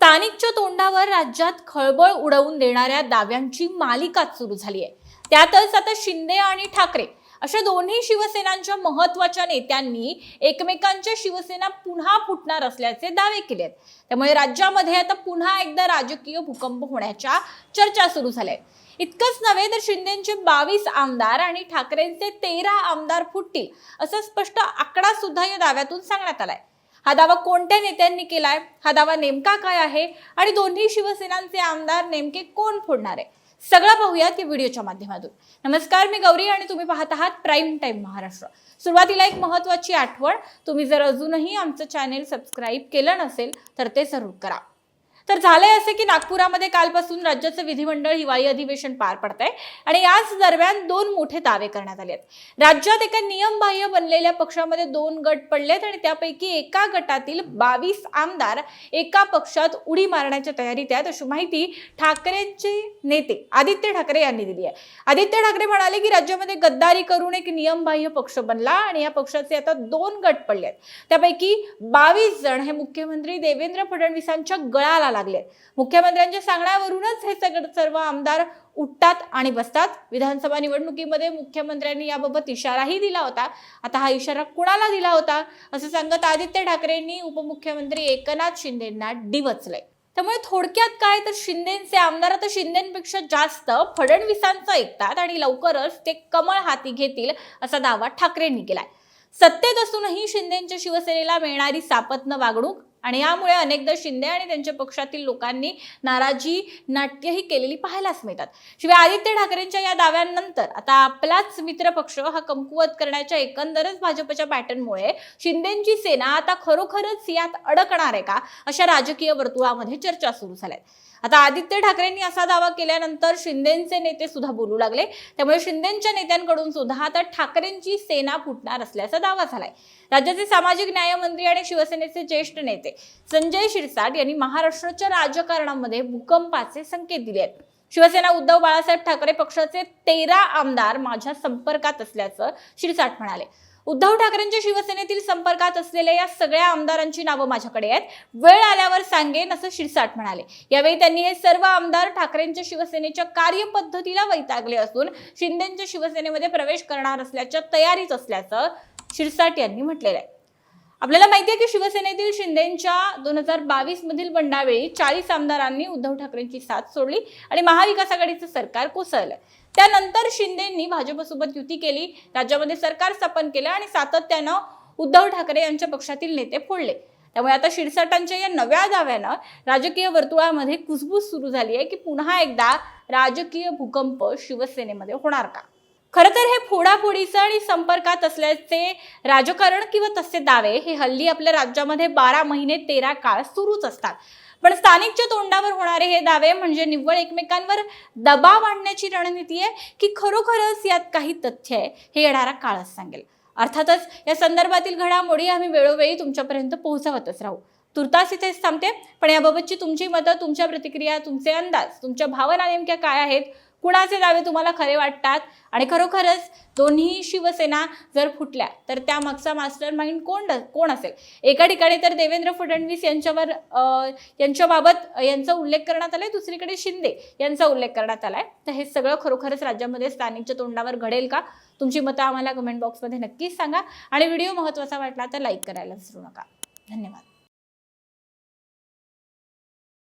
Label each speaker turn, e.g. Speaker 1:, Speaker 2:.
Speaker 1: स्थानिकच्या तोंडावर राज्यात खळबळ उडवून देणाऱ्या दाव्यांची मालिकाच सुरू झाली आहे. त्यातच आता शिंदे आणि ठाकरे अशा दोन्ही शिवसेनांच्या महत्त्वाच्या नेत्यांनी एकमेकांच्या शिवसेना पुन्हा फुटणार असल्याचे दावे केले आहेत. त्यामुळे राज्यामध्ये आता पुन्हा एकदा राजकीय भूकंप होण्याच्या चर्चा सुरू झाल्या इतकंच नव्हे तर शिंदेचे बावीस आमदार आणि ठाकरेंचे तेरा आमदार फुटतील असा स्पष्ट आकडा सुद्धा या दाव्यातून सांगण्यात आलाय हा दावा कोणत्या नेत्यांनी केलाय? हा दावा नेमका काय आहे? आणि दोन्ही शिवसेनांचे आमदार नेमके कोण फोडणार आहे? सगळं पाहूयात या व्हिडिओच्या माध्यमातून. नमस्कार मी गौरी आणि तुम्ही पाहत आहात प्राईम टाईम महाराष्ट्र. सुरुवातीला एक महत्वाची आठवण तुम्ही जर अजूनही आमचं चॅनेल सबस्क्राईब केलं नसेल तर ते जरूर करा. तर झालंय असे की नागपुरामध्ये कालपासून राज्याचं विधिमंडळ हिवाळी अधिवेशन पार पडत आहे आणि याच दरम्यान दोन मोठे दावे करण्यात आले आहेत राज्यात एका नियमबाह्य बनलेल्या पक्षामध्ये दोन गट पडलेत आणि त्यापैकी एका गटातील बावीस आमदार एका पक्षात उडी मारण्याच्या तयारीत आहेत अशी माहिती ठाकरेंचे नेते आदित्य ठाकरे यांनी दिली आहे. आदित्य ठाकरे म्हणाले की राज्यामध्ये गद्दारी करून एक नियमबाह्य पक्ष बनला आणि या पक्षाचे आता दोन गट पडले आहेत त्यापैकी बावीस जण हे मुख्यमंत्री देवेंद्र फडणवीसांच्या गळाला लागले. मुख्यमंत्र्यांच्या सांगण्यावरूनच हे सगळं सर्व आमदार उठतात आणि बसतात. विधानसभा निवडणुकीमध्ये मुख्यमंत्र्यांनी याबाबत इशाराही दिला होता. आता हा इशारा कुणाला दिला होता? असं सांगत आदित्य ठाकरेंनी उपमुख्यमंत्री एकनाथ शिंदेंना डिवचलंय त्यामुळे थोडक्यात काय? तर शिंदेचे आमदार आता शिंदेपेक्षा जास्त फडणवीसांचं ऐकतात आणि लवकरच ते कमळ हाती घेतील असा दावा ठाकरेंनी केलाय. सत्तेत असूनही शिंदेच्या शिवसेनेला मिळणारी सापत्न वागणूक आणि यामुळे अनेकदा शिंदे आणि त्यांच्या पक्षातील लोकांनी नाराजी नाट्यही केलेली पाहायलाच मिळतात. शिवाय आदित्य ठाकरेंच्या या दाव्यांनंतर आता आपलाच मित्र पक्ष हा कमकुवत करण्याच्या एकंदरच भाजपच्या पॅटर्नमुळे शिंदेची सेना आता खरोखरच यात अडकणार आहे का अशा राजकीय वर्तुळामध्ये चर्चा सुरू झाल्यात. आता आदित्य ठाकरेंनी असा दावा केल्यानंतर शिंदेचे नेते सुद्धा बोलू लागले. त्यामुळे शिंदेच्या नेत्यांकडून सुद्धा आता ठाकरेंची सेना फुटणार असल्याचा दावा झालाय. राज्याचे सामाजिक न्यायमंत्री आणि शिवसेनेचे ज्येष्ठ नेते संजय शिरसाट यांनी महाराष्ट्राच्या राजकारणामध्ये भूकंपाचे संकेत दिले आहेत. शिवसेना उद्धव बाळासाहेब ठाकरे पक्षाचे तेरा आमदार माझ्या संपर्कात असल्याचं शिरसाट म्हणाले. उद्धव ठाकरेंच्या शिवसेनेतील संपर्कात असलेल्या या सगळ्या आमदारांची नावं माझ्याकडे आहेत. वेळ आल्यावर सांगेन असं शिरसाट म्हणाले. यावेळी त्यांनी हे सर्व आमदार ठाकरेंच्या शिवसेनेच्या कार्यपद्धतीला वैतागले असून शिंदेच्या शिवसेनेमध्ये प्रवेश करणार असल्याच्या तयारीत असल्याचं शिरसाट यांनी म्हटलेलं आहे. आपल्याला माहिती आहे की शिवसेनेतील शिंदेच्या दोन हजार बावीस मधील बंडावेळी चाळीस आमदारांनी उद्धव ठाकरेंची साथ सोडली आणि महाविकास आघाडीचं सरकार कोसळलं. त्यानंतर शिंदेंनी भाजपसोबत युती केली राज्यामध्ये सरकार स्थापन केलं आणि सातत्यानं उद्धव ठाकरे यांच्या पक्षातील नेते फोडले. त्यामुळे आता शिरसाटांच्या या नव्या दाव्यानं राजकीय वर्तुळामध्ये कुजबूज सुरू झाली आहे की पुन्हा एकदा राजकीय भूकंप शिवसेनेमध्ये होणार का? खरं तर हे फोडाफोडीचं आणि संपर्कात असल्याचे राजकारण किंवा तसे दावे हे हल्ली आपल्या राज्यामध्ये बारा महिने तेरा काळ सुरूच असतात. पण स्थानिकच्या तोंडावर होणारे हे दावे म्हणजे निव्वळ एकमेकांवर दबाव आणण्याची रणनीती आहे की खरोखरच यात काही तथ्य आहे हे येणारा काळच सांगेल. अर्थातच या संदर्भातील घडामोडी आम्ही वेळोवेळी तुमच्यापर्यंत पोहोचवतच राहू. तुर्तास इथेच थांबते पण याबाबतची तुमची मतं तुमच्या प्रतिक्रिया तुमचे अंदाज तुमच्या भावना नेमक्या काय आहेत कुणाचे दावे तुम्हाला खरे वाटतात? आणि खरोखरच दोन्ही शिवसेना जर फुटल्या तर त्यामागचा मास्टर माइंड कोण कोण असेल? एका ठिकाणी तर देवेंद्र फडणवीस यांच्यावर यांच्याबाबत यांचा उल्लेख करण्यात आलाय. दुसरीकडे शिंदे यांचा उल्लेख करण्यात आलाय. तर हे सगळं खरोखरच राज्यामध्ये स्थानिकच्या तोंडावर घडेल का? तुमची मतं आम्हाला कमेंट बॉक्समध्ये नक्कीच सांगा. आणि व्हिडिओ महत्त्वाचा वाटला तर लाईक करायला विसरू नका. धन्यवाद.